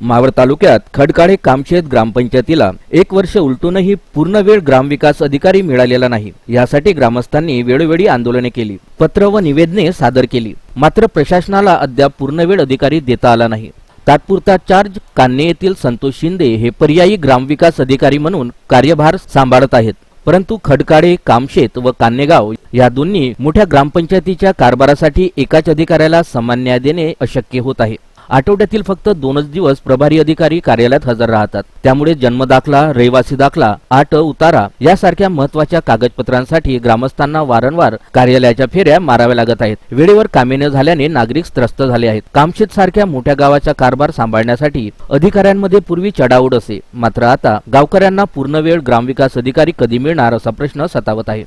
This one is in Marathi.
मावळ तालुक्यात खडकाळे कामशेत ग्रामपंचायतीला एक वर्ष उलटूनही पूर्णवेळ ग्रामविकास अधिकारी मिळालेला नाही. यासाठी ग्रामस्थांनी वेळोवेळी आंदोलने केली. पत्र व निवेदने सादर केली. मात्र प्रशासनाला अद्याप पूर्णवेळ अधिकारी देता आला नाही. तात्पुरता चार्ज कान्हे येथील संतोष शिंदे हे पर्यायी ग्रामविकास अधिकारी म्हणून कार्यभार सांभाळत आहेत. परंतु खडकाळे कामशेत व कान्हेगाव या दोन्ही मोठ्या ग्रामपंचायतीच्या कारभारासाठी एकाच अधिकाऱ्याला समान न्याय देणे अशक्य होत आहे. आठवड्यातील फक्त दोनच दिवस प्रभारी अधिकारी कार्यालयात हजर राहतात. त्यामुळे जन्मदाखला रहिवासी दाखला आट उतारा यासारख्या महत्त्वाच्या कागदपत्रांसाठी ग्रामस्थांना वारंवार कार्यालयाच्या फेऱ्या माराव्या लागत आहेत. वेळेवर कामे न झाल्याने नागरिक त्रस्त झाले आहेत. कामशेत सारख्या मोठ्या गावाचा कारभार सांभाळण्यासाठी अधिकाऱ्यांमध्ये पूर्वी चढाओढ असे. मात्र आता गावकऱ्यांना पूर्ण वेळ ग्रामविकास अधिकारी कधी मिळणार असा प्रश्न सतावत आहे